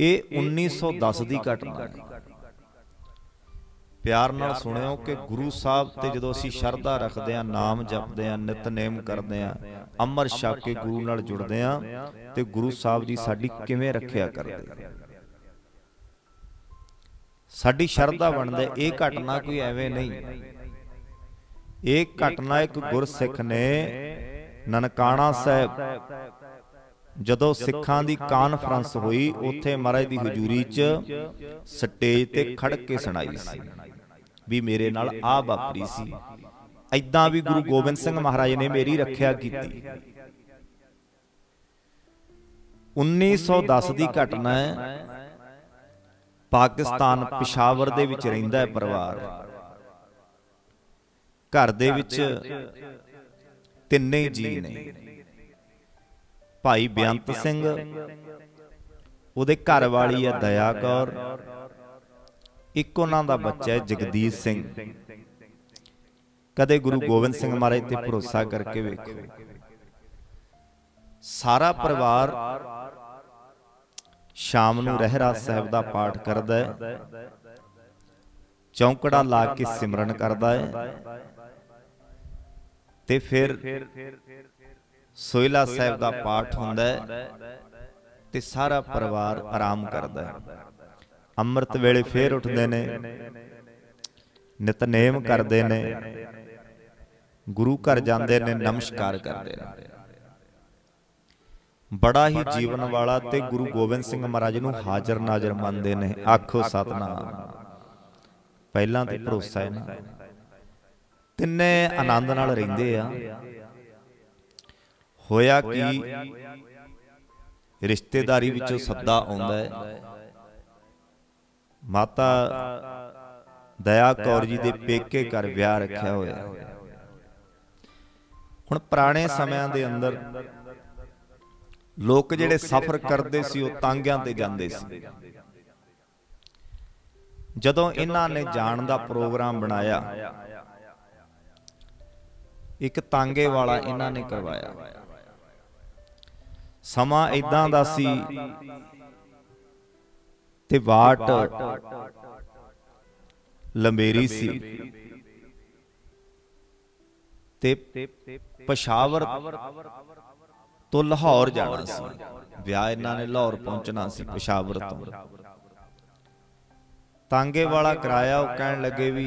ਇਹ 1910 ਦੀ ਘਟਨਾ ਹੈ। ਪਿਆਰ ਨਾਲ ਸੁਣਿਓ ਕਿ ਗੁਰੂ ਸਾਹਿਬ ਤੇ ਜਦੋਂ ਅਸੀਂ ਸ਼ਰਧਾ ਰੱਖਦੇ ਆਂ ਨਾਮ ਜਪਦੇ ਆਂ ਨਿਤਨੇਮ ਕਰਦੇ ਆਂ ਅੰਮ੍ਰਿਤ ਛਕ ਕੇ ਗੁਰੂ ਨਾਲ ਜੁੜਦੇ ਆਂ ਤੇ ਗੁਰੂ ਸਾਹਿਬ ਜੀ ਸਾਡੀ ਕਿਵੇਂ ਰੱਖਿਆ ਕਰਦੇ ਸਾਡੀ ਸ਼ਰਧਾ ਬਣਦਾ, ਇਹ ਘਟਨਾ ਕੋਈ ਐਵੇਂ ਨਹੀਂ। ਇਹ ਘਟਨਾ ਇੱਕ ਗੁਰਸਿੱਖ ਨੇ, ਨਨਕਾਣਾ ਸਾਹਿਬ ਜਦੋਂ ਸਿੱਖਾਂ ਦੀ ਕਾਨਫਰੰਸ ਹੋਈ ਉੱਥੇ ਮਹਾਰਾਜ ਦੀ ਹਜ਼ੂਰੀ 'ਚ ਸਟੇਜ ਤੇ ਖੜ ਕੇ ਸੁਣਾਈ ਸੀ ਵੀ ਮੇਰੇ ਨਾਲ ਆ ਵਾਪਰੀ ਸੀ। ਐਦਾਂ ਵੀ ਗੁਰੂ ਗੋਬਿੰਦ ਸਿੰਘ ਮਹਾਰਾਜ ਨੇ ਮੇਰੀ ਰੱਖਿਆ ਕੀਤੀ। 1910 ਦੀ ਘਟਨਾ ਹੈ ਪਾਕਿਸਤਾਨ ਪਿਸ਼ਾਵਰ ਦੇ ਵਿੱਚ ਰਹਿੰਦਾ ਹੈ ਪਰਿਵਾਰ। ਘਰ ਦੇ ਵਿੱਚ ਤਿੰਨੇ ਜੀ ਨੇ। ਭਾਈ ਬੇਅੰਤ ਸਿੰਘ। ਉਹਦੇ ਘਰ ਵਾਲੀ ਹੈ ਦਇਆ ਕੌਰ। ਇੱਕ ਉਹਨਾਂ ਦਾ ਬੱਚਾ ਹੈ ਜਗਦੀਸ਼ ਸਿੰਘ। ਕਦੇ ਗੁਰੂ ਗੋਬਿੰਦ ਸਿੰਘ ਮਹਾਰਾਜ ਤੇ ਭਰੋਸਾ ਕਰਕੇ ਵੇਖੋ। ਸਾਰਾ ਪਰਿਵਾਰ ਸ਼ਾਮ ਨੂੰ ਰਹਿਰਾਸ ਸਾਹਿਬ ਦਾ ਪਾਠ ਕਰਦਾ ਹੈ। ਚੌਂਕੜਾ ਲਾ ਕੇ ਸਿਮਰਨ ਕਰਦਾ ਹੈ। ਤੇ ਫਿਰ ਸੋਇਲਾ ਸਾਹਿਬ ਦਾ ਪਾਠ ਹੁੰਦਾ ਹੈ ਤੇ ਸਾਰਾ ਪਰਿਵਾਰ ਆਰਾਮ ਕਰਦਾ ਹੈ। ਅੰਮ੍ਰਿਤ ਵੇਲੇ ਫੇਰ ਉੱਠਦੇ ਨੇ। ਨਿਤਨੇਮ ਕਰਦੇ ਨੇ। ਗੁਰੂ ਘਰ ਜਾਂਦੇ ਨੇ ਨਮਸਕਾਰ ਕਰਦੇ ਨੇ। ਬੜਾ ਹੀ ਜੀਵਨ ਵਾਲਾ ਤੇ ਗੁਰੂ ਗੋਬਿੰਦ ਸਿੰਘ ਮਹਾਰਾਜ ਨੂੰ ਹਾਜ਼ਰ ਨਾਜ਼ਰ ਮੰਨਦੇ ਨੇ। ਆਖੋ ਸਤਨਾਮ। ਪਹਿਲਾਂ ਤੇ ਭਰੋਸਾ ਹੈ ਨਾ। ਤਿੰਨੇ ਆਨੰਦ ਨਾਲ ਰਹਿੰਦੇ ਆ। ਹੋਇਆ ਕਿ? ਰਿਸ਼ਤੇਦਾਰੀ ਵਿੱਚੋਂ ਸੱਦਾ ਆਉਂਦਾ ਹੈ। ਮਾਤਾ ਦਇਆ ਕੌਰ ਜੀ ਦੇ ਪੇਕੇ ਘਰ ਵਿਆਹ ਰੱਖਿਆ ਹੋਇਆ ਹੁਣ ਪੁਰਾਣੇ ਸਮਿਆਂ ਦੇ ਅੰਦਰ ਲੋਕ ਜਿਹੜੇ ਸਫ਼ਰ ਕਰਦੇ ਸੀ ਉਹ ਤਾਂਗਿਆਂ ਤੇ ਜਾਂਦੇ ਸੀ। ਜਦੋਂ ਇਹਨਾਂ ਨੇ ਜਾਣ ਦਾ ਪ੍ਰੋਗਰਾਮ ਬਣਾਇਆ ਇੱਕ ਤਾਂਗੇ ਵਾਲਾ ਇਹਨਾਂ ਨੇ ਕਰਵਾਇਆ। ਸਮਾਂ ਇਦਾਂ ਦਾ ਸੀ ਤੇ ਵਾਟ ਲੰਬੇਰੀ ਸੀ। ਤੇ ਪਸ਼ਾਵਰ ਤੋਂ ਲਾਹੌਰ ਜਾਣਾ ਸੀ। ਵਿਆਹ ਇਹਨਾਂ ਨੇ ਲਾਹੌਰ ਪਹੁੰਚਣਾ ਸੀ ਪਸ਼ਾਵਰ ਤੋਂ। ਤਾਂਗੇ ਵਾਲਾ ਕਰਾਇਆ ਉਹ ਕਹਿਣ ਲੱਗੇ ਵੀ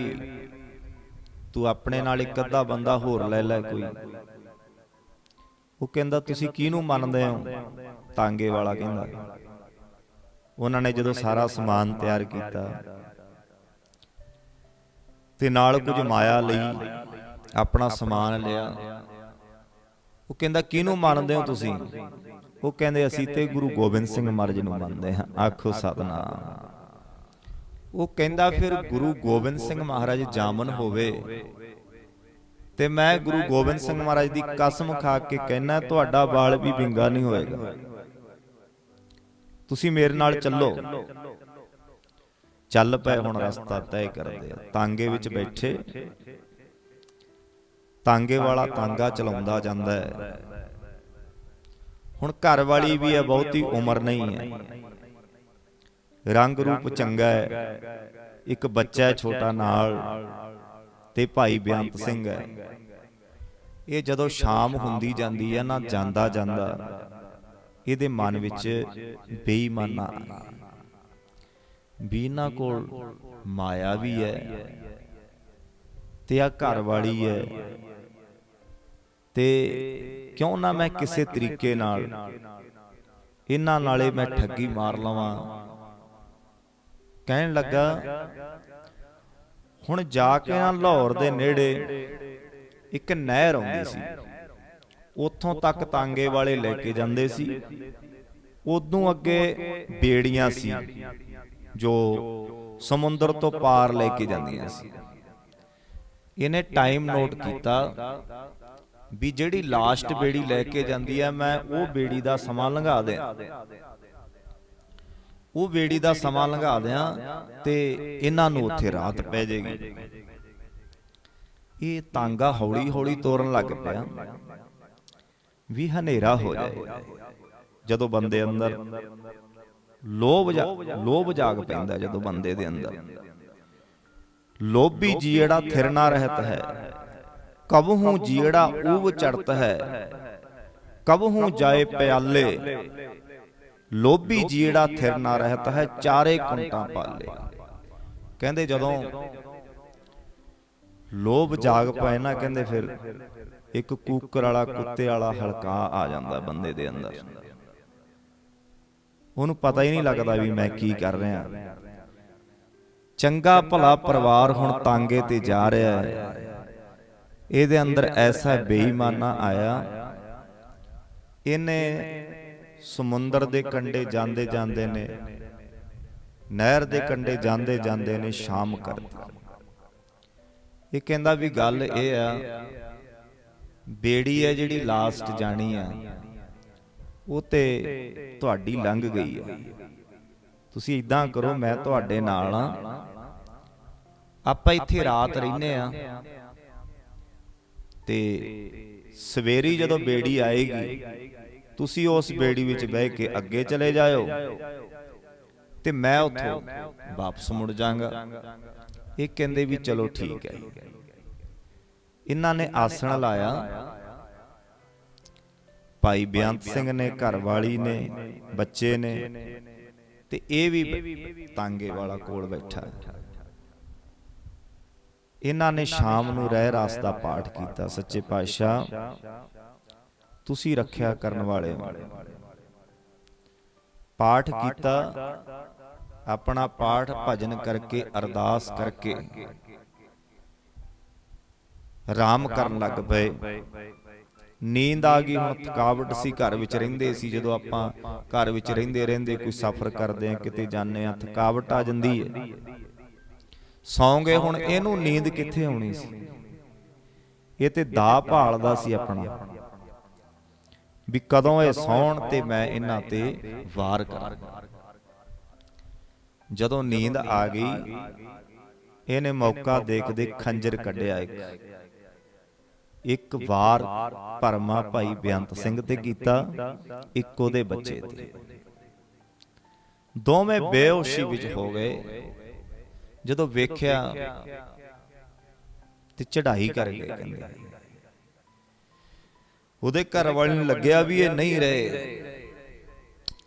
ਤੂੰ ਆਪਣੇ ਨਾਲ ਇੱਕ ਅੱਧਾ ਬੰਦਾ ਹੋਰ ਲੈ ਲੈ ਕੋਈ। ਉਹ ਕਹਿੰਦਾ ਤੁਸੀਂ ਕਿਹਨੂੰ ਮੰਨਦੇ ਹੋ? ਤਾਂਗੇ ਵਾਲਾ ਕਹਿੰਦਾ। ਉਹਨਾਂ ਨੇ ਜਦੋਂ ਸਾਰਾ ਸਮਾਨ ਤਿਆਰ ਕੀਤਾ ਤੇ ਨਾਲ ਕੁਝ ਮਾਇਆ ਲਈ ਆਪਣਾ ਸਮਾਨ ਲਿਆ। ਉਹ ਕਹਿੰਦਾ ਕਿਹਨੂੰ ਮੰਨਦੇ ਹੋ ਤੁਸੀਂ? ਉਹ ਕਹਿੰਦੇ ਅਸੀਂ ਤੇ ਗੁਰੂ ਗੋਬਿੰਦ ਸਿੰਘ ਮਹਾਰਾਜ ਨੂੰ ਮੰਨਦੇ ਹਾਂ। ਆਖੋ ਸਤਨਾਮ। ਉਹ ਕਹਿੰਦਾ ਫਿਰ ਗੁਰੂ ਗੋਬਿੰਦ ਸਿੰਘ ਮਹਾਰਾਜ ਜਾਮਨ ਹੋਵੇ। ਤੇ ਮੈਂ ਗੁਰੂ ਗੋਬਿੰਦ ਸਿੰਘ ਮਹਾਰਾਜ ਦੀ ਕਸਮ ਖਾ ਕੇ ਕਹਿਣਾ ਤੁਹਾਡਾ ਬਾਲ ਵੀ ਵਿੰਗਾ ਨਹੀਂ ਹੋਏਗਾ। ਤੁਸੀਂ ਮੇਰੇ ਨਾਲ ਚੱਲੋ। ਚੱਲ। ਪਏ ਹੁਣ ਰਸਤਾ ਤੈਅ ਕਰਦੇ ਆ। ਤਾਂਗੇ ਵਿੱਚ ਬੈਠੇ। ਤਾਂਗੇ ਵਾਲਾ ਤਾਂਗਾ ਚਲਾਉਂਦਾ ਜਾਂਦਾ ਹੈ। ਹੁਣ ਘਰ ਵਾਲੀ ਵੀ ਹੈ ਬਹੁਤੀ ਉਮਰ ਨਹੀਂ ਹੈ। ਰੰਗ ਰੂਪ ਚੰਗਾ ਹੈ। ਇੱਕ ਬੱਚਾ ਹੈ ਛੋਟਾ ਨਾਲ। ਤੇ ਭਾਈ ਬੇਅੰਤ ਸਿੰਘ ਹੈ। ਇਹ ਜਦੋਂ ਸ਼ਾਮ ਹੁੰਦੀ ਜਾਂਦੀ ਹੈ ਨਾ ਜਾਂਦਾ ਜਾਂਦਾ ਇਹਦੇ ਮਨ ਵਿੱਚ ਬੇਈਮਾਨਾ। ਇਹਨਾਂ ਕੋਲ ਮਾਇਆ ਵੀ ਹੈ ਤੇ ਆ ਘਰ ਵਾਲੀ ਹੈ। ਤੇ ਕਿਉਂ ਨਾ ਮੈਂ ਕਿਸੇ ਤਰੀਕੇ ਨਾਲ ਇਹਨਾਂ ਨਾਲੇ ਮੈਂ ਠੱਗੀ ਮਾਰ ਲਵਾਂ। ਕਹਿਣ ਲੱਗਾ ਹੁਣ ਜਾ ਕੇ ਨਾ ਲਾਹੌਰ ਦੇ ਨੇੜੇ ਇੱਕ ਨਹਿਰ ਆਉਂਦੀ ਸੀ। ਉੱਥੋਂ ਤੱਕ ਤਾਂਗੇ ਵਾਲੇ ਲੈ ਕੇ ਜਾਂਦੇ ਸੀ। ਉਦੋਂ ਅੱਗੇ ਬੇੜੀਆਂ ਸੀ, ਜੋ ਸਮੁੰਦਰ ਤੋਂ ਪਾਰ ਲੈ ਕੇ ਜਾਂਦੀਆਂ ਸੀ। ਇਹਨੇ ਟਾਈਮ ਨੋਟ ਕੀਤਾ ਵੀ ਜਿਹੜੀ ਲਾਸਟ ਬੇੜੀ ਲੈ ਕੇ ਜਾਂਦੀ ਹੈ ਮੈਂ ਉਹ ਬੇੜੀ ਦਾ ਸਮਾਂ ਲੰਘਾ ਦਿਆਂ। ਉਹ ਬੇੜੀ ਦਾ ਸਮਾਂ ਲੰਘਾ ਦਿਆਂ ਤੇ ਇਹਨਾਂ ਨੂੰ ਉੱਥੇ ਰਾਤ ਪੈ ਜਾਏਗੀ। ਇਹ ਤਾਂਗਾ ਹੌਲੀ ਹੌਲੀ ਤੋਰਨ ਲੱਗ ਪਿਆ। ਵੀ ਹਨੇਰਾ ਹੋ ਜਾਏ। ਜਦੋਂ ਬੰਦੇ ਅੰਦਰ ਲੋਭ ਲੋਭ ਜਾਗ ਪੈਂਦਾ ਜਦੋਂ ਬੰਦੇ ਦੇ ਅੰਦਰ। ਲੋਭੀ ਜੀੜਾ ਥਿਰਨਾ ਰਹਿਤ ਹੈ। ਕਬਹੂ ਜੀੜਾ ਊਵ ਚੜਤ ਹੈ। ਕਬਹੂ ਜਾਏ ਪਿਆਲੇ। ਲੋਭੀ ਜੀੜਾ ਥਿਰ ਨਾ ਰਹਿਤ ਹੈ ਚਾਰੇ ਕੁੰਟਾਂ ਪਾਲੇ ਕਹਿੰਦੇ ਜਦੋਂ ਲੋਭ ਜਾਗ ਪਏ ਨਾ ਕਹਿੰਦੇ ਫਿਰ ਇੱਕ ਕੂਕਰ ਵਾਲਾ ਕੁੱਤੇ ਵਾਲਾ ਹਲਕਾ ਆ ਜਾਂਦਾ ਬੰਦੇ ਦੇ ਅੰਦਰ। ਉਹਨੂੰ ਪਤਾ ਹੀ ਨਹੀਂ ਲੱਗਦਾ ਵੀ ਮੈਂ ਕੀ ਕਰ ਰਿਹਾ। ਚੰਗਾ ਭਲਾ ਪਰਿਵਾਰ ਹੁਣ ਤਾਂਗੇ ਤੇ ਜਾ ਰਿਹਾ ਹੈ। ਇਹਦੇ ਅੰਦਰ ਐਸਾ ਬੇਈਮਾਨਾ ਆਇਆ। ਇਹਨੇ ਸਮੁੰਦਰ ਦੇ ਕੰਢੇ ਜਾਂਦੇ ਜਾਂਦੇ ਨੇ। ਨਹਿਰ ਦੇ ਕੰਢੇ ਜਾਂਦੇ ਜਾਂਦੇ ਨੇ ਸ਼ਾਮ ਕਰ ਦਿੱਤੀ ਇਹ ਕਹਿੰਦਾ ਵੀ ਗੱਲ ਇਹ ਆ ਬੇੜੀ ਹੈ ਜਿਹੜੀ ਲਾਸਟ ਜਾਣੀ ਆ। ਉਹ ਤੇ ਤੁਹਾਡੀ ਲੰਘ ਗਈ ਹੈ ਤੁਸੀਂ ਇਦਾਂ ਕਰੋ ਮੈਂ ਤੁਹਾਡੇ ਨਾਲ ਆ। ਆਪਾਂ ਇੱਥੇ ਰਾਤ ਰਹਿੰਦੇ ਆ। ਤੇ ਸਵੇਰੀ ਜਦੋਂ ਬੇੜੀ ਆਏਗੀ ਤੁਸੀਂ ਉਸ ਬੇੜੀ ਵਿੱਚ ਬਹਿ ਕੇ ਅੱਗੇ ਚਲੇ ਜਾਇਓ। ਤੇ ਮੈਂ ਉੱਥੋਂ ਵਾਪਸ ਮੁੜ ਜਾਵਾਂਗਾ। ਇਹ ਕਹਿੰਦੇ ਵੀ ਚਲੋ ਠੀਕ ਹੈ। ਇਹਨਾਂ ਨੇ ਆਸਣ ਲਾਇਆ। ਭਾਈ ਬੇਅੰਤ ਸਿੰਘ ਨੇ ਘਰ ਵਾਲੀ ਨੇ ਬੱਚੇ ਨੇ। ਤੇ ਇਹ ਵੀ ਤਾਂਗੇ ਵਾਲਾ ਕੋਲ ਬੈਠਾ। ਇਹਨਾਂ ਨੇ ਸ਼ਾਮ ਨੂੰ ਰਹਿ ਰਾਸ ਦਾ ਪਾਠ ਕੀਤਾ ਸੱਚੇ ਪਾਤਸ਼ਾਹ। ਤੁਸੀਂ ਰੱਖਿਆ ਕਰਨ ਵਾਲੇ ਹੋ ਪਾਠ ਕੀਤਾ ਆਪਣਾ ਪਾਠ ਭਜਨ ਕਰਕੇ ਅਰਦਾਸ ਕਰਕੇ ਰਾਮ ਕਰਨ ਲੱਗ ਪਏ। ਨੀਂਦ ਆ ਗਈ ਹੁਣ ਥਕਾਵਟ ਸੀ ਘਰ ਵਿੱਚ ਰਹਿੰਦੇ ਸੀ ਜਦੋਂ ਆਪਾਂ ਘਰ ਵਿੱਚ ਰਹਿੰਦੇ ਰਹਿੰਦੇ ਕੋਈ ਸਫ਼ਰ ਕਰਦੇ ਆ ਕਿਤੇ ਜਾਂਦੇ ਆ ਥਕਾਵਟ ਆ ਜਾਂਦੀ ਹੈ। ਸੌਂ ਗਏ ਹੁਣ ਇਹਨੂੰ ਨੀਂਦ ਕਿੱਥੇ ਆਉਣੀ ਸੀ? ਇਹ ਤੇ ਦਾ ਭਾਲਦਾ ਸੀ ਆਪਣਾ। ਵੀ ਕਦੋਂ ਇਹ ਸੌਣ ਤੇ ਮੈਂ ਇਹਨਾਂ ਤੇ ਵਾਰ ਕਰਾਂ। ਜਦੋਂ ਨੀਂਦ ਆ ਗਈ ਇਹਨੇ ਮੌਕਾ ਦੇਖਦੇ ਖੰਜਰ ਕੱਢਿਆ ਇੱਕ। ਇੱਕ। ਵਾਰ ਪਰਮਾ ਭਾਈ ਬੇਅੰਤ ਸਿੰਘ ਤੇ ਕੀਤਾ ਇੱਕ ਉਹਦੇ ਬੱਚੇ ਤੇ। ਦੋਵੇਂ ਬੇਹੋਸ਼ੀ ਵਿੱਚ ਹੋ ਗਏ। ਜਦੋਂ ਵੇਖਿਆ ਤੇ ਚੜ੍ਹਾਈ ਕਰ ਗਏ ਕਹਿੰਦੇ ਉਹਦੇ ਘਰ ਵਾਲੇ ਨੂੰ ਲੱਗਿਆ ਵੀ ਇਹ ਨਹੀਂ ਰਹੇ।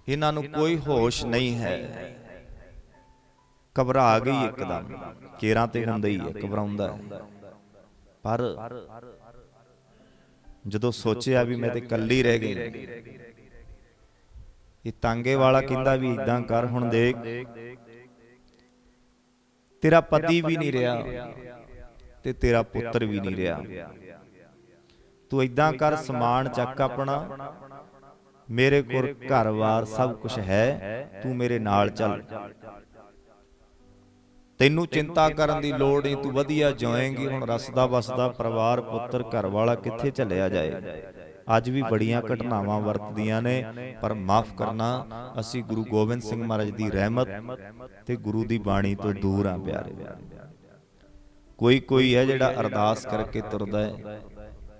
ਇਹਨਾਂ ਨੂੰ ਕੋਈ ਹੋਸ਼ ਨਹੀਂ ਹੈ। ਘਬਰਾ ਗਈ ਇੱਕਦਮ। ਕੇਰਾਂ ਤੇ ਹੁੰਦਾ ਹੀ ਹੈ ਘਬਰਾਉਂਦਾ ਪਰ ਜਦੋਂ ਸੋਚਿਆ ਵੀ ਮੈਂ ਤੇ ਕੱਲੀ ਰਹਿ ਗਈ। ਇਹ ਤਾਂਗੇ ਵਾਲਾ ਕਹਿੰਦਾ ਵੀ ਇਦਾਂ ਕਰ ਹੁਣ ਦੇਖ। ਤੇਰਾ ਪਤੀ ਵੀ ਨਹੀਂ ਰਿਹਾ ਤੇ ਤੇਰਾ ਪੁੱਤਰ ਵੀ ਨਹੀਂ ਰਿਹਾ। ਤੂੰ ਇਦਾਂ ਕਰ ਸਮਾਨ ਚੱਕ ਆਪਣਾ। ਮੇਰੇ ਕੋਲ ਘਰ-ਬਾਰ ਸਭ ਕੁਝ ਹੈ। ਤੂੰ ਮੇਰੇ ਨਾਲ ਚੱਲ। ਤੈਨੂੰ ਚਿੰਤਾ ਕਰਨ ਦੀ ਲੋੜ ਨਹੀਂ ਤੂੰ ਵਧੀਆ ਜਿਉਏਂਗੀ ਹੁਣ ਰਸਦਾ ਵਸਦਾ ਪਰਿਵਾਰ ਪੁੱਤਰ ਘਰ ਵਾਲਾ ਕਿੱਥੇ ਚੱਲਿਆ ਜਾਏ? ਅੱਜ ਵੀ ਬੜੀਆਂ ਘਟਨਾਵਾਂ ਵਰਤਦੀਆਂ ਨੇ ਪਰ ਮਾਫ ਕਰਨਾ ਅਸੀਂ ਗੁਰੂ ਗੋਬਿੰਦ ਸਿੰਘ ਮਹਾਰਾਜ ਦੀ ਰਹਿਮਤ ਤੇ ਗੁਰੂ ਦੀ ਬਾਣੀ ਤੋਂ ਦੂਰ ਆ ਪਿਆਰੇ ਕੋਈ ਕੋਈ ਹੈ ਜਿਹੜਾ ਅਰਦਾਸ ਕਰਕੇ ਤੁਰਦਾ ਹੈ?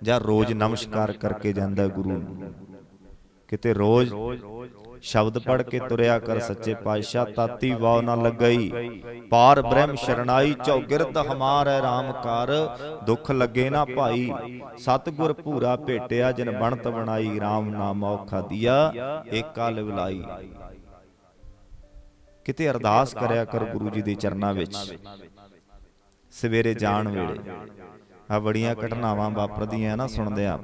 ਜਾਂ ਰੋਜ਼ ਨਮਸਕਾਰ ਕਰਕੇ ਜਾਂਦਾ ਹੈ ਗੁਰੂ ਨੂੰ। ਕਿਤੇ ਰੋਜ਼ ਸ਼ਬਦ ਪੜ ਕੇ ਤੁਰਿਆ ਕਰ ਸੱਚੇ ਪਾਤਸ਼ਾਹ ਤਾਤੀ ਵਾਉ ਨਾ ਲੱਗਈ। ਪਾਰ ਬ੍ਰਹਮ ਸ਼ਰਣਾਈ ਚੌਗਿਰਦ ਹਮਾਰੇ RAM ਕਰ। ਦੁੱਖ ਲੱਗੇ ਨਾ ਭਾਈ। ਸਤਗੁਰ ਭੂਰਾ ਭੇਟਿਆ ਜਿਨ ਬਣਤ ਬਣਾਈ RAM ਨਾਮ ਔਖਾ ਦਿਆ ਏਕਾ ਲਿਵਲਾਈ। ਕਿਤੇ ਅਰਦਾਸ ਕਰਿਆ ਕਰ ਗੁਰੂ ਜੀ ਦੇ ਚਰਨਾਂ ਵਿੱਚ। ਸਵੇਰੇ ਜਾਣ ਵੇਲੇ। ਆ ਬੜੀਆਂ ਘਟਨਾਵਾਂ ਵਾਪਰਦੀਆਂ ਨਾ ਸੁਣਦੇ ਆ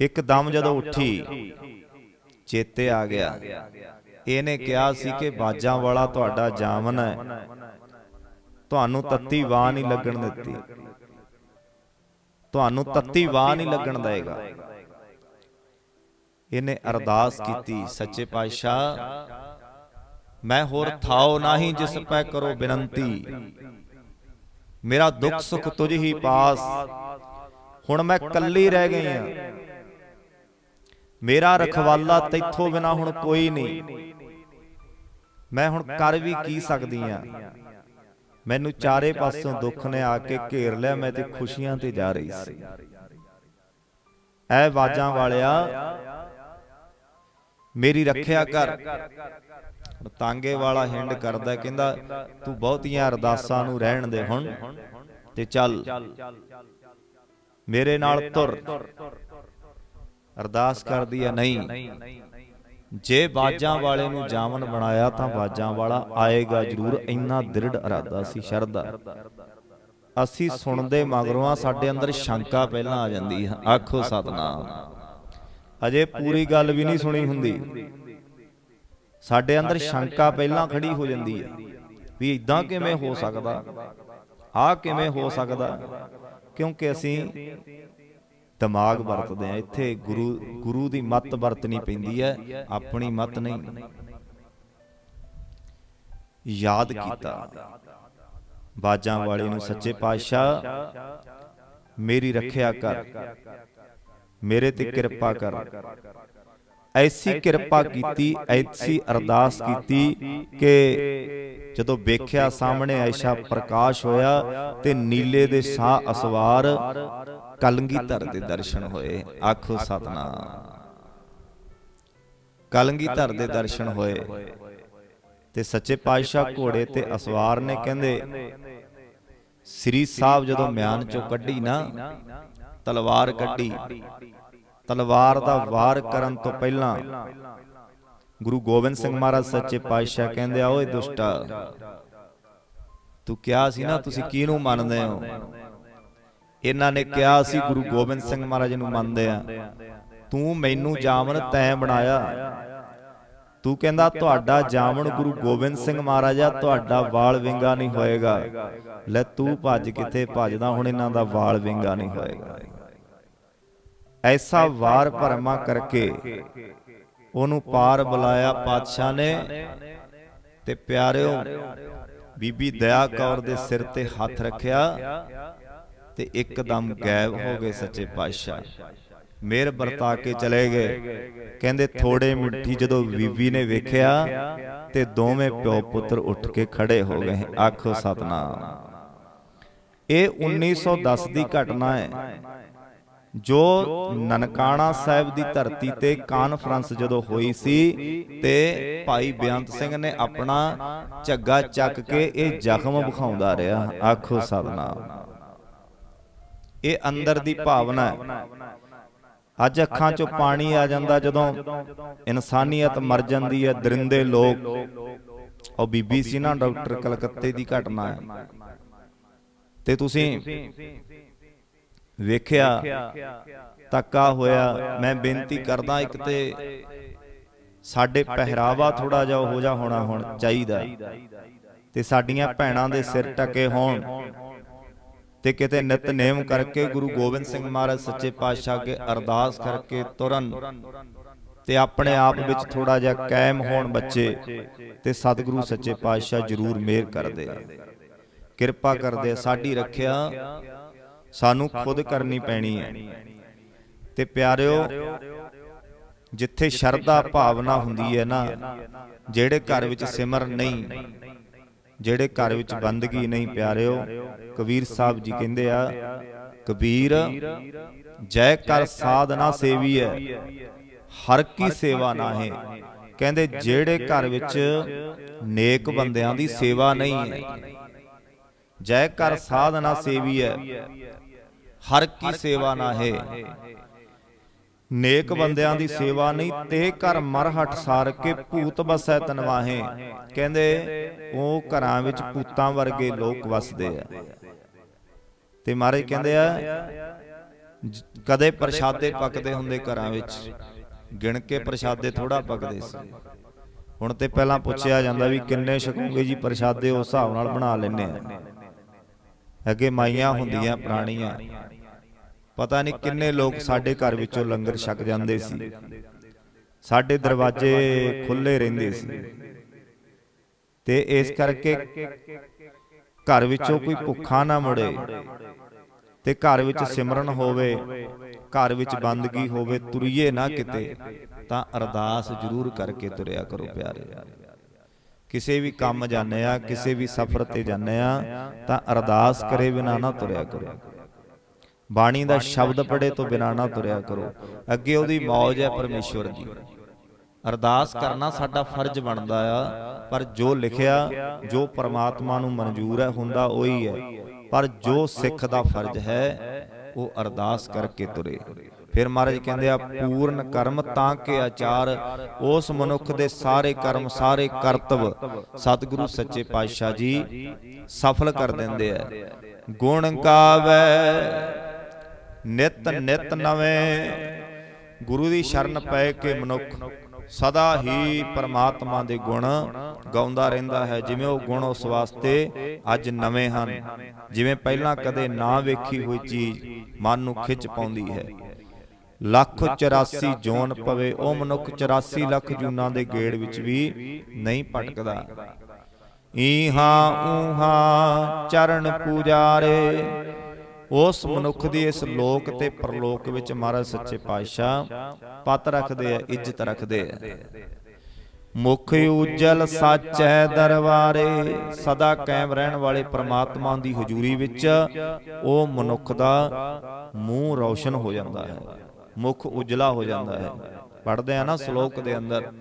ਇੱਕਦਮ ਜਦੋਂ ਉੱਠੀ ਚੇਤੇ ਆ ਗਿਆ। ਇਹਨੇ ਕਿਹਾ ਸੀ ਕਿ ਬਾਜਾਂ ਵਾਲਾ ਤੁਹਾਡਾ ਜਾਮਨ ਹੈ। ਤੁਹਾਨੂੰ ਤੱਤੀ ਵਾਹ ਨਹੀਂ ਲੱਗਣ ਦਿੱਤੀ। ਤੁਹਾਨੂੰ ਤੱਤੀ ਵਾਹ ਨਹੀਂ ਲੱਗਣ ਦੇਗਾ। ਇਹਨੇ ਅਰਦਾਸ ਕੀਤੀ ਸੱਚੇ ਪਾਤਸ਼ਾਹ ਮੈਂ ਹੋਰ ਥਾਉ ਨਹੀਂ ਜਿਸ ਪੈ ਕਰੋ ਬੇਨੰਤੀ। ਮੇਰਾ ਦੁੱਖ ਸੁਖ ਤੁਝ ਹੀ ਪਾਸ। ਹੁਣ ਮੈਂ ਕੱਲੀ ਰਹਿ ਗਈ ਆ ਮੇਰਾ ਰਖਵਾਲਾ ਤੈਥੋਂ ਬਿਨਾ ਹੁਣ ਕੋਈ ਨਹੀਂ। ਮੈਂ ਹੁਣ ਕਰ ਵੀ ਕੀ ਸਕਦੀ ਆ ਮੈਨੂੰ ਚਾਰੇ ਪਾਸਿਓਂ ਦੁੱਖ ਨੇ ਆ ਕੇ ਘੇਰ ਲਿਆ ਮੈਂ ਤੇ ਖੁਸ਼ੀਆਂ ਤੇ ਜਾ ਰਹੀ ਸੀ। ਐ ਬਾਜਾਂ ਵਾਲਿਆ ਮੇਰੀ ਰੱਖਿਆ ਕਰ ਤਾਂਗੇ ਵਾਲਾ ਹਿੰਡ ਕਰਦਾ ਕਹਿੰਦਾ ਤੂੰ ਬਹੁਤੀਆਂ ਅਰਦਾਸਾਂ ਨੂੰ ਰਹਿਣ ਦੇ ਹੁਣ ਤੇ ਚੱਲ ਮੇਰੇ ਨਾਲ ਤੁਰ ਅਰਦਾਸ ਕਰਦੀ ਆ ਨਹੀਂ ਜੇ ਬਾਜਾਂ ਵਾਲੇ ਨੂੰ ਜਾਮਨ ਬਣਾਇਆ ਤਾਂ ਬਾਜਾਂ ਵਾਲਾ ਆਏਗਾ ਜ਼ਰੂਰ ਇੰਨਾ ਦ੍ਰਿੜ ਇਰਾਦਾ ਸੀ ਸ਼ਰਧਾ। ਅਸੀਂ ਸੁਣਦੇ ਮਗਰੋਂ ਆ ਸਾਡੇ ਅੰਦਰ ਸ਼ੰਕਾ ਪਹਿਲਾਂ ਆ ਜਾਂਦੀ ਹੈ ਆਖੋ ਸਤਨਾਮ। ਅਜੇ ਪੂਰੀ ਗੱਲ ਵੀ ਨਹੀਂ ਸੁਣੀ ਹੁੰਦੀ। ਸਾਡੇ ਅੰਦਰ ਸ਼ੰਕਾ ਪਹਿਲਾਂ ਖੜੀ ਹੋ ਜਾਂਦੀ ਹੈ। ਵੀ ਇਦਾਂ ਕਿਵੇਂ ਹੋ ਸਕਦਾ? ਆ ਕਿਵੇਂ ਹੋ ਸਕਦਾ? ਕਿਉਂਕਿ ਅਸੀਂ ਦਿਮਾਗ ਵਰਤਦੇ ਆ ਇੱਥੇ ਗੁਰੂ ਗੁਰੂ ਦੀ ਮੱਤ ਵਰਤਣੀ ਪੈਂਦੀ ਹੈ। ਆਪਣੀ ਮੱਤ ਨਹੀਂ। ਯਾਦ ਕੀਤਾ। ਬਾਜਾਂ ਵਾਲੇ ਨੂੰ ਸੱਚੇ ਪਾਤਸ਼ਾਹ ਮੇਰੀ ਰੱਖਿਆ ਕਰ। ਮੇਰੇ ਤੇ ਕਿਰਪਾ ਕਰ। ਐਸੀ ਕਿਰਪਾ ਕੀਤੀ ਐਸੀ ਅਰਦਾਸ ਕੀਤੀ ਕਿ ਜਦੋਂ ਵੇਖਿਆ ਸਾਹਮਣੇ ਐਸ਼ਾ ਪ੍ਰਕਾਸ਼ ਹੋਇਆ ਤੇ ਨੀਲੇ ਦੇ ਸਾਹ ਅਸਵਾਰ ਕਲੰਗੀਧਰ ਦੇ ਦਰਸ਼ਨ ਹੋਏ। ਆਖੋ ਸਤਨਾਮ। ਕਲੰਗੀਧਰ ਦੇ ਦਰਸ਼ਨ ਹੋਏ। ਤੇ ਸੱਚੇ ਪਾਤਸ਼ਾਹ ਘੋੜੇ ਤੇ ਅਸਵਾਰ ਨੇ ਕਹਿੰਦੇ ਸ੍ਰੀ ਸਾਹਿਬ ਜਦੋਂ ਮਿਆਨ ਚੋਂ ਕੱਢੀ ਨਾ ਤਲਵਾਰ ਕੱਢੀ। ਤਲਵਾਰ ਦਾ ਵਾਰ ਕਰਨ ਤੋਂ ਪਹਿਲਾਂ ਗੁਰੂ ਗੋਬਿੰਦ ਸਿੰਘ ਮਹਾਰਾਜ ਸੱਚੇ ਪਾਤਸ਼ਾਹ ਕਹਿੰਦੇ ਆ ਓਏ ਦੁਸ਼ਟਾ ਤੂੰ ਕਿਹਾ ਸੀ ਨਾ ਤੁਸੀਂ ਕਿਹਨੂੰ ਮੰਨਦੇ ਹੋ? ਇਹਨਾਂ ਨੇ ਕਿਹਾ ਸੀ ਗੁਰੂ ਗੋਬਿੰਦ ਸਿੰਘ ਮਹਾਰਾਜ ਨੂੰ ਮੰਨਦੇ ਆ। ਤੂੰ ਮੈਨੂੰ ਜਾਮਨ ਤੈਂ ਬਣਾਇਆ। ਤੂੰ ਕਹਿੰਦਾ ਤੁਹਾਡਾ ਜਾਮਨ ਗੁਰੂ ਗੋਬਿੰਦ ਸਿੰਘ ਮਹਾਰਾਜਾ ਤੁਹਾਡਾ ਵਾਲ ਵਿੰਗਾ ਨਹੀਂ ਹੋਏਗਾ। ਲੈ ਤੂੰ ਭੱਜ ਕਿੱਥੇ ਭੱਜਦਾ ਹੁਣ ਇਹਨਾਂ ਦਾ ਵਾਲ ਵਿੰਗਾ ਨਹੀਂ ਹੋਏਗਾ। ਐਸਾ ਵਾਰ ਭਰਮਾ ਕਰਕੇ ਉਹਨੂੰ ਪਾਰ ਬੁਲਾਇਆ ਪਾਤਸ਼ਾਹ ਨੇ। ਤੇ ਪਿਆਰਿਓ, ਬੀਬੀ ਦਇਆ ਕੌਰ ਦੇ ਸਿਰ ਤੇ ਹੱਥ ਰੱਖਿਆ ਤੇ ਇੱਕਦਮ ਗਾਇਬ ਹੋ ਗਏ ਸੱਚੇ ਪਾਤਸ਼ਾਹ। ਮੇਰ ਵਰਤਾ ਕੇ ਚਲੇ ਗਏ। ਕਹਿੰਦੇ ਥੋੜੇ ਮਿੱਠੀ ਜਦੋਂ ਬੀਬੀ ਨੇ ਵੇਖਿਆ ਤੇ ਦੋਵੇਂ ਪਿਓ ਪੁੱਤਰ ਉੱਠ ਕੇ ਖੜੇ ਹੋ ਗਏ। ਆਖੋ ਸਤਨਾਮ। ਇਹ 1910 ਦੀ ਘਟਨਾ ਹੈ। ਜੋ ਨਨਕਾਣਾ ਸਾਹਿਬ ਦੀ ਧਰਤੀ ਤੇ ਕਾਨਫਰੰਸ ਜਦੋਂ ਹੋਈ ਸੀ ਤੇ ਭਾਈ ਬੇਅੰਤ ਸਿੰਘ ਨੇ ਆਪਣਾ ਝੱਗਾ ਚੱਕ ਕੇ ਇਹ ਜ਼ਖਮ ਵਿਖਾਉਂਦਾ ਰਿਹਾ, ਆਖੋ ਸਤਨਾਮ। ਇਹ ਅੰਦਰ ਦੀ ਭਾਵਨਾ ਹੈ। ਅੱਜ ਅੱਖਾਂ 'ਚੋਂ ਪਾਣੀ ਆ ਜਾਂਦਾ ਜਦੋਂ ਇਨਸਾਨੀਅਤ ਮਰ ਜਾਂਦੀ ਹੈ, ਦਰਿੰਦੇ ਲੋਕ। ਉਹ ਬੀਬੀ ਸੀ ਨਾ, ਡਾਕਟਰ ਕਲਕੱਤੇ ਦੀ ਘਟਨਾ ਹੈ। ਤੇ ਤੁਸੀਂ ਵੇਖਿਆ ਤੱਕਾ ਹੋਇਆ। ਮੈਂ ਬੇਨਤੀ ਕਰਦਾ ਇੱਕ ਤੇ ਸਾਡੇ ਪਹਿਰਾਵਾ ਥੋੜਾ ਜਿਹਾ ਹੋ ਜਾ ਹੋਣਾ ਹੁਣ ਚਾਹੀਦਾ। ਤੇ ਸਾਡੀਆਂ ਭੈਣਾਂ ਦੇ ਸਿਰ ਟਕੇ ਹੋਣ। ਤੇ ਕਿਤੇ ਨਿਤਨੇਮ ਕਰਕੇ ਗੁਰੂ ਗੋਬਿੰਦ ਸਿੰਘ ਮਹਾਰਾਜ ਸੱਚੇ ਪਾਤਸ਼ਾਹ ਕੇ ਅਰਦਾਸ ਕਰਕੇ ਤੁਰਨ। ਤੇ ਆਪਣੇ ਆਪ ਵਿੱਚ ਥੋੜਾ ਜਿਹਾ ਕਾਇਮ ਹੋਣ ਬੱਚੇ। ਤੇ ਸਤਿਗੁਰੂ ਸੱਚੇ ਪਾਤਸ਼ਾਹ ਜਰੂਰ ਮਿਹਰ ਕਰਦੇ। ਕਿਰਪਾ ਕਰਦੇ ਸਾਡੀ ਰੱਖਿਆ। ਸਾਨੂੰ ਖੁਦ ਕਰਨੀ ਪੈਣੀ ਹੈ। ਤੇ ਪਿਆਰਿਓ ਜਿੱਥੇ ਸ਼ਰਧਾ ਭਾਵਨਾ ਹੁੰਦੀ ਹੈ ਨਾ ਜਿਹੜੇ ਘਰ ਵਿੱਚ ਸਿਮਰਨ ਨਹੀਂ ਜਿਹੜੇ ਘਰ ਵਿੱਚ ਬੰਦਗੀ ਨਹੀਂ ਪਿਆਰਿਓ ਕਬੀਰ ਸਾਹਿਬ ਜੀ ਕਹਿੰਦੇ ਆ ਕਬੀਰ ਜੈ ਕਰ ਸਾਧਨਾ ਸੇਵੀ ਹੈ। ਹਰ ਕੀ ਸੇਵਾ ਨਾਹੇ। ਕਹਿੰਦੇ ਜਿਹੜੇ ਘਰ ਵਿੱਚ ਨੇਕ ਬੰਦਿਆਂ ਦੀ ਸੇਵਾ ਨਹੀਂ। ਹੈ ਜੈ ਕਰ ਸਾਧਨਾ ਸੇਵੀ ਹੈ ਹਰ ਕੀ ਸੇਵਾ ਨਾਹੇ। ਨੇਕ ਬੰਦਿਆਂ ਦੀ ਸੇਵਾ ਨਹੀਂ ਤੇ ਘਰ ਮਰਹਟ ਸਾਰ ਕੇ ਭੂਤ ਬਸੈ ਤਨਵਾਹੇ। ਕਹਿੰਦੇ ਉਹ ਘਰਾਂ ਵਿੱਚ ਭੂਤਾਂ ਵਰਗੇ ਲੋਕ ਵਸਦੇ ਆ। ਤੇ ਮਾਰੇ ਕਹਿੰਦੇ ਆ ਕਦੇ ਪ੍ਰਸ਼ਾਦੇ ਪੱਕਦੇ ਹੁੰਦੇ ਘਰਾਂ ਵਿੱਚ। ਗਿਣ ਕੇ ਪ੍ਰਸ਼ਾਦੇ ਥੋੜਾ ਪੱਕਦੇ ਸੀ। ਹੁਣ ਤੇ ਪਹਿਲਾਂ ਪੁੱਛਿਆ ਜਾਂਦਾ ਵੀ ਕਿੰਨੇ ਛਕੋਗੇ ਜੀ ਪ੍ਰਸ਼ਾਦੇ ਉਸ ਹਿਸਾਬ ਨਾਲ ਬਣਾ ਲੈਨੇ ਆ। ਅੱਗੇ ਮਾਈਆਂ ਹੁੰਦੀਆਂ ਪੁਰਾਣੀਆਂ। ਪਤਾ ਨਹੀਂ ਕਿੰਨੇ ਲੋਕ ਸਾਡੇ ਘਰ ਵਿੱਚੋਂ ਲੰਗਰ ਛਕ ਜਾਂਦੇ ਸੀ। ਸਾਡੇ ਦਰਵਾਜ਼ੇ ਖੁੱਲੇ ਰਹਿੰਦੇ ਸੀ। ਤੇ ਇਸ ਕਰਕੇ ਘਰ ਵਿੱਚੋਂ ਕੋਈ ਭੁੱਖਾ ਨਾ ਮੁੜੇ ਤੇ ਘਰ ਵਿੱਚ ਸਿਮਰਨ ਹੋਵੇ ਘਰ ਵਿੱਚ ਬੰਦਗੀ ਹੋਵੇ ਤੁਰੀਏ ਨਾ ਕਿਤੇ ਤਾਂ ਅਰਦਾਸ ਜ਼ਰੂਰ ਕਰਕੇ ਤੁਰਿਆ ਕਰੋ ਪਿਆਰੇ। ਕਿਸੇ ਵੀ ਕੰਮ ਜਾਂਦੇ ਆ, ਕਿਸੇ ਵੀ ਸਫ਼ਰ ਤੇ ਜਾਂਦੇ ਆ, ਤਾਂ ਅਰਦਾਸ ਕਰੇ ਬਿਨਾ ਨਾ ਤੁਰਿਆ ਕਰੋ। ਬਾਣੀ ਦਾ ਸ਼ਬਦ ਪੜੇ ਤੋਂ ਬਿਨਾ ਨਾ ਤੁਰਿਆ ਕਰੋ। ਅੱਗੇ ਉਹਦੀ ਮੌਜ ਹੈ ਪਰਮੇਸ਼ਵਰ ਦੀ। ਅਰਦਾਸ ਕਰਨਾ ਸਾਡਾ ਫਰਜ਼ ਬਣਦਾ ਆ, ਪਰ ਜੋ ਲਿਖਿਆ, ਜੋ ਪਰਮਾਤਮਾ ਨੂੰ ਮਨਜ਼ੂਰ ਹੈ, ਹੁੰਦਾ ਉਹੀ ਹੈ। ਪਰ ਜੋ ਸਿੱਖ ਦਾ ਫਰਜ਼ ਹੈ, ਉਹ ਅਰਦਾਸ ਕਰਕੇ ਤੁਰੇ। ਫਿਰ ਮਹਾਰਾਜ ਕਹਿੰਦੇ ਆ ਪੂਰਨ ਕਰਮ ਤਾਂ ਕਿ ਆਚਾਰ ਉਸ ਮਨੁੱਖ ਦੇ ਸਾਰੇ ਕਰਮ ਸਾਰੇ ਕਰਤਵ ਸਤਿਗੁਰੂ ਸੱਚੇ ਪਾਤਸ਼ਾਹ ਜੀ ਸਫਲ ਕਰ ਦਿੰਦੇ ਆ। ਗੁਣ ਗਾਵੇ ਨਿਤ ਨਿਤ ਨਵੇਂ। ਗੁਰੂ ਦੀ ਸ਼ਰਨ ਪੈ ਕੇ ਮਨੁੱਖ ਸਦਾ ਹੀ ਪਰਮਾਤਮਾ ਦੇ ਗੁਣ ਗਾਉਂਦਾ ਰਹਿੰਦਾ ਹੈ। ਜਿਵੇਂ ਉਹ ਗੁਣ ਉਸ ਵਾਸਤੇ ਅੱਜ ਨਵੇਂ ਹਨ। ਜਿਵੇਂ ਪਹਿਲਾਂ ਕਦੇ ਨਾ ਵੇਖੀ ਹੋਈ ਚੀਜ਼ ਮਨ ਨੂੰ ਖਿੱਚ ਪਾਉਂਦੀ ਹੈ। ਲੱਖ 84 ਜੋਨ ਪਵੇ ਉਹ ਮਨੁੱਖ 84 ਲੱਖ ਜੂਨਾਂ ਦੇ ਗੇੜ ਵਿੱਚ ਵੀ ਨਹੀਂ ਭਟਕਦਾ। ਈਹਾਂ ਊਹਾਂ ਚਰਨ ਪੂਜਾਰੇ। ਉਸ ਮਨੁੱਖ ਦੀ ਇਸ ਲੋਕ ਤੇ ਪਰਲੋਕ ਵਿੱਚ ਮਹਾਰਾਜ ਸੱਚੇ ਪਾਤਸ਼ਾਹ ਪਤ ਰੱਖਦੇ ਆ ਇੱਜ਼ਤ ਰੱਖਦੇ ਆ। ਮੁਖ ਉਜਲ ਸਾਚੈ ਦਰਬਾਰੇ। ਸਦਾ ਕਾਇਮ ਰਹਿਣ ਵਾਲੇ ਪ੍ਰਮਾਤਮਾ ਦੀ ਹਜ਼ੂਰੀ ਵਿੱਚ ਉਹ ਮਨੁੱਖ ਦਾ ਮੂੰਹ ਰੌਸ਼ਨ ਹੋ ਜਾਂਦਾ ਹੈ। ਮੁਖ ਉਜਲਾ ਹੋ ਜਾਂਦਾ ਹੈ। ਪੜਦੇ ਆ ਨਾ ਸ਼ਲੋਕ ਦੇ ਅੰਦਰ।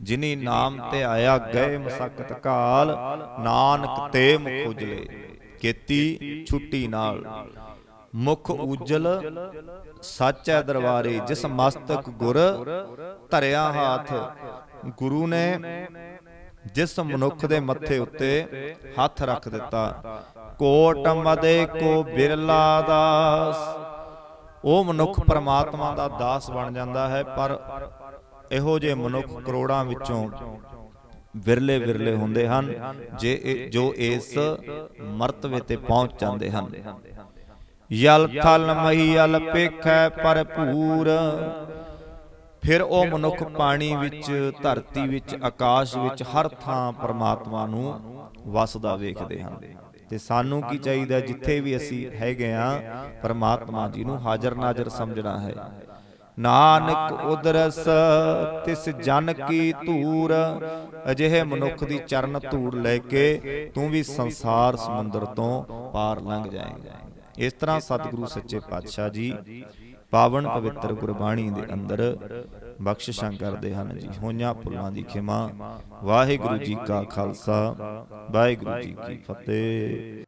ਜਿਨੀ ਨਾਮ ਤੇ ਆਇਆ ਗਏ ਮਸਕਤ ਕਾਲ, ਨਾਨਕ ਤੇ ਮੁਖ ਉਜਲੇ, ਕੀਤੀ ਛੁੱਟੀ ਨਾਲ। ਮੁਖ ਉਜਲ ਸਾਚੈ ਦਰਬਾਰੇ, ਜਿਸ ਮਸਤਕ ਗੁਰ ਧਰਿਆ ਹਾਥ। ਗੁਰੂ ਨੇ ਜਿਸ ਮਨੁੱਖ ਦੇ ਮੱਥੇ ਉੱਤੇ ਹੱਥ ਰੱਖ ਦਿੱਤਾ। ਕੋਟ ਮਦੇ ਕੋ ਬਿਰਲਾ ਦਾਸ। ਉਹ ਮਨੁੱਖ ਪਰਮਾਤਮਾ ਦਾ ਦਾਸ ਬਣ ਜਾਂਦਾ ਹੈ ਪਰ ਇਹੋ ਜਿਹੇ ਮਨੁੱਖ ਕਰੋੜਾਂ ਵਿੱਚੋਂ ਵਿਰਲੇ ਵਿਰਲੇ ਹੁੰਦੇ ਹਨ ਜੇ ਜੋ ਇਸ ਮਰਤਬੇ ਤੇ ਪਹੁੰਚ ਜਾਂਦੇ ਹਨ। ਯਲ ਥਲ ਮਹੀਲ ਪੇਖੈ ਭਰਪੂਰ। ਫਿਰ ਉਹ ਮਨੁੱਖ ਪਾਣੀ ਵਿੱਚ ਧਰਤੀ ਵਿੱਚ ਆਕਾਸ਼ ਵਿੱਚ ਹਰ ਥਾਂ ਪਰਮਾਤਮਾ ਨੂੰ ਵਸਦਾ ਵੇਖਦੇ ਹਨ। ਤੇ ਸਾਨੂੰ ਕੀ ਚਾਹੀਦਾ ਜਿੱਥੇ ਵੀ ਅਸੀਂ ਹੈਗੇ ਆ ਪਰਮਾਤਮਾ ਜੀ ਨੂੰ ਹਾਜ਼ਰ ਨਾਜ਼ਰ ਸਮਝਣਾ ਹੈ। ਨਾਨਕ ਉਦਰਸ ਤਿਸ ਜਨ ਕੀ ਧੂਰ ਅਜਿਹੇ ਮਨੁੱਖ ਦੀ ਚਰਨ ਧੂੜ ਲੈ ਕੇ ਤੂੰ ਵੀ ਸੰਸਾਰ ਸਮੁੰਦਰ ਤੋਂ ਪਾਰ ਲੰਘ ਜਾਏਂਗਾ ਇਸ ਤਰ੍ਹਾਂ ਸਤਿਗੁਰੂ ਸੱਚੇ ਪਾਤਸ਼ਾਹ ਜੀ ਪਾਵਨ ਪਵਿੱਤਰ ਗੁਰਬਾਣੀ ਦੇ ਅੰਦਰ ਬਖਸ਼ਿਸ਼ਾਂ ਕਰਦੇ ਹਨ ਜੀ। ਹੋਈਆਂ ਭੁੱਲਾਂ ਦੀ ਖਿਮਾ। ਵਾਹਿਗੁਰੂ ਜੀ ਕਾ ਖਾਲਸਾ। ਵਾਹਿਗੁਰੂ ਜੀ ਕੀ ਫਤਿਹ।